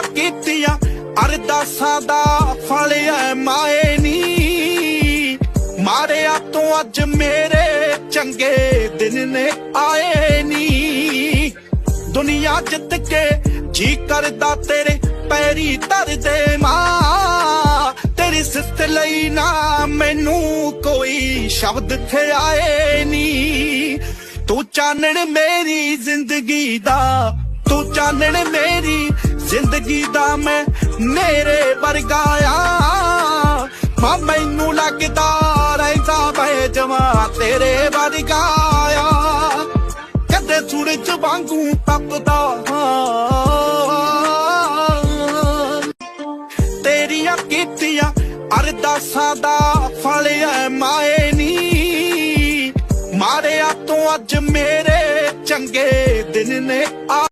ਤੇਰੀਆਂ ਕੀਤੀਆਂ ਅਰਦਾਸਾਂ ਦਾ ਫਲ ਮਾਏ ਨੀ। ਮਾਰਿਆ ਤੋਂ ਅੱਜ ਮੇਰੇ ਚੰਗੇ ਦਿਨ ਨੇ ਆਏ ਨੀ। ਦੁਨੀਆ ਜਿੱਤ ਕੇ ਜੀ ਕਰਦਾ ਤੇਰੇ ਪੈਰੀ ਧਰ ਮਾਂ। ਤੇਰੀ ਸਿਫਤ ਲਈ ਨਾ ਮੈਨੂੰ ਕੋਈ ਸ਼ਬਦ ਥੇ ਆਏ ਨੀ। ਤੂੰ ਚਾਨਣ ਮੇਰੀ ਜ਼ਿੰਦਗੀ ਦਾ, ਤੂੰ ਚਾਨਣ ਮੇਰੀ ਜ਼ਿੰਦਗੀ ਦਾ ਮੈਂ ਮੇਰੇ ਵਰਗਾ ਆ। ਮਾਂ, ਮੈਨੂੰ ਲੱਗਦਾ ਰਹਿੰਦਾ ਮੈਂ ਜਮਾ ਤੇਰੇ ਵਰਗਾ ਆ। ਕਦੇ ਸੂਰਜ ਵਾਂਗੂ ਤਪਦਾ ਤੇਰੀਆਂ ਕੀਤੀਆਂ ਅਰਦਾਸਾਂ ਦਾ ਫਲ ਐ ਮਾਏ ਨੀ। ਮਾਰਿਆ ਤੋਂ ਅੱਜ ਮੇਰੇ ਚੰਗੇ ਦਿਨ ਨੇ ਆ।